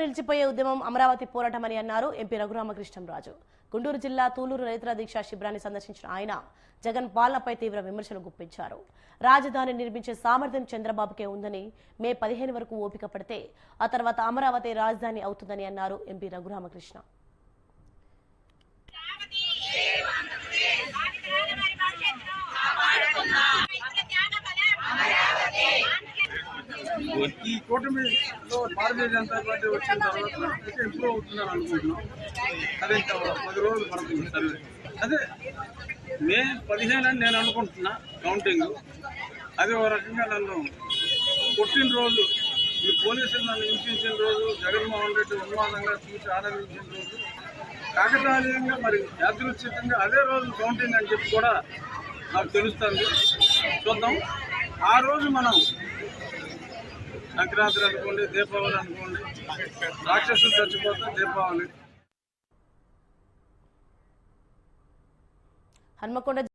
నిలిచిపోయే ఉద్యమం అమరావతి పోరాటమని అన్నారు ఎంపీ రఘురామకృష్ణంరాజు గుంటూరు జిల్లా తూలూరు రైతుల దీక్షా శిబిరాన్ని సందర్శించిన ఆయన జగన్ పాలనపై తీవ్ర విమర్శలు గుప్పించారు. రాజధాని నిర్మించే సామర్థ్యం చంద్రబాబుకే ఉందని మే పదిహేను వరకు ఓపిక పడితే ఆ తర్వాత అమరావతి రాజధాని అవుతుందని అన్నారు ఎంపీ రఘురామకృష్ణ. ఈ కూటమిలో భారతీయ జనతా పార్టీ వచ్చిన తర్వాత ఇంప్రూవ్ అవుతుందని అనుకుంటున్నాం. అదే పది రోజులు పడుతుంది సర్వే. అదే మే పదిహేను అని నేను అనుకుంటున్నా కౌంటింగ్ అది ఒక రకంగా నన్ను పుట్టినరోజు ఈ పోలీసులు నన్ను హింసించిన రోజు జగన్మోహన్ రెడ్డి ఉన్మాదంగా చూసి ఆనందించిన రోజు కాకతాళీయంగా మరి యాదృచ్ఛికంగా అదే రోజు కౌంటింగ్ అని చెప్పి కూడా నాకు తెలుస్తుంది. చూద్దాం. ఆ రోజు మనం సంక్రాంతి అనుకోండి దీపావళి అనుకోండి రాక్షసులు చచ్చిపోతే దీపావళి. హన్మకొండ